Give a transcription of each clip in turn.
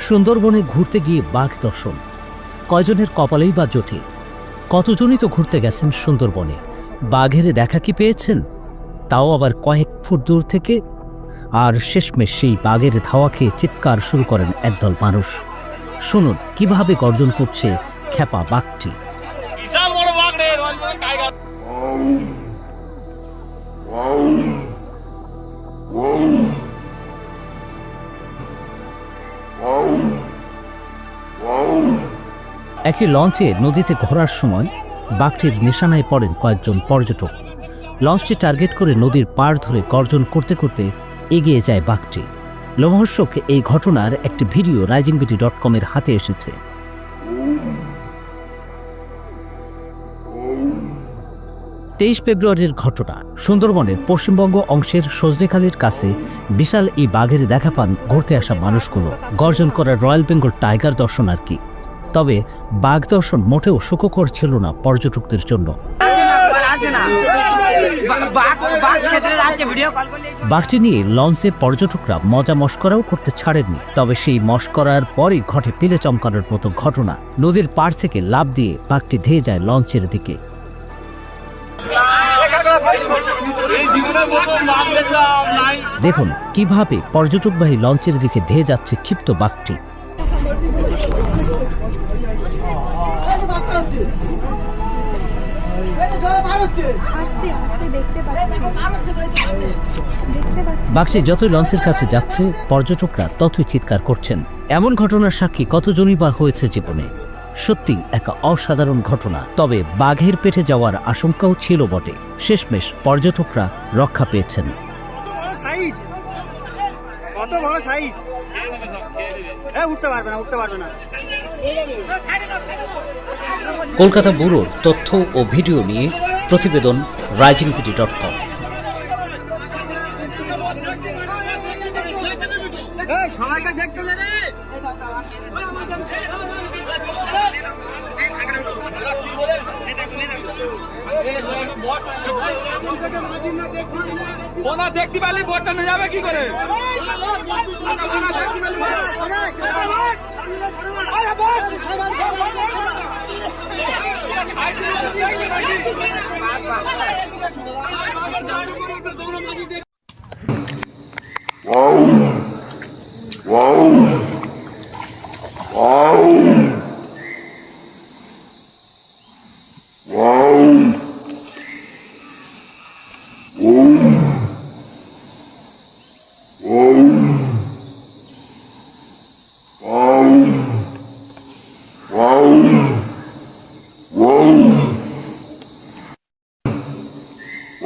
সুন্দরবনে ঘুরতে গিয়ে বাঘ দর্শন। কয়জনের কপালেই বা জোটে কতজনই তো ঘুরতে গেছেন সুন্দরবনে। বাঘের দেখা কি পেয়েছেন? তাও আবার কয়েক ফুট দূর থেকে। আর শেষমেশ সেই বাঘের ধাওয়া খেয়ে চিৎকার শুরু করেন একদল মানুষ। শুনুন, কীভাবে গর্জন করছে খেপা বাঘটি। বাঘ একটি লঞ্চে নদীতে ঘোরার সময় বাঘটির নিশানায় পড়েন কয়েকজন পর্যটক। লঞ্চটি টার্গেট করে নদীর পাড় ধরে গর্জন করতে করতে এগিয়ে যায় বাঘটি। লোমহর্ষক এই ঘটনার একটি ভিডিও রাইজিং বিটি ডট কমের হাতে এসেছে। তেইশ ফেব্রুয়ারির ঘটনা, সুন্দরবনের পশ্চিমবঙ্গ অংশের সজনেখালির কাছে বিশাল এই বাঘের দেখা পান ঘুরতে আসা মানুষগুলো। গর্জন করা রয়্যাল বেঙ্গল টাইগার দর্শনার্থী। তবে বাঘ দর্শন মোটেও সুখকর ছিল না পর্যটকদের জন্য। বাঘটি নিয়ে লঞ্চে পর্যটকরা মজা মস্করাও করতে ছাড়েননি, তবে সেই মস্করার পরই ঘটে পিলে চমকানোর মতো ঘটনা। নদীর পাড় থেকে লাভ দিয়ে বাঘটি ধেয়ে যায় লঞ্চের দিকে। দেখুন, কীভাবে পর্যটকবাহী লঞ্চের দিকে ধেয়ে যাচ্ছে ক্ষিপ্ত বাঘটি। বাঘটি যতই লঞ্চের কাছে যাচ্ছে, পর্যটকরা ততই চিৎকার করছেন। এমন ঘটনার সাক্ষী কতজনই বা হয়েছে জীবনে? সত্যি এক অসাধারণ ঘটনা, তবে বাঘের পেটে যাওয়ার আশঙ্কাও ছিল বটে। শেষমেশ পর্যটকরা রক্ষা পেয়েছেন। কত সাইজ? হ্যাঁ উঠতে পারবে না উঠতে পারবে না কলকাতা ব্যুরোর তথ্য ও ভিডিও নিয়ে প্রতিবেদন রাইজিং পিটি ডট কম সবাইকে দেখতে দে রে দেখতে পারলে নিয়ে যাবে কি করে Wow! Wow!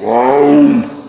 Wow.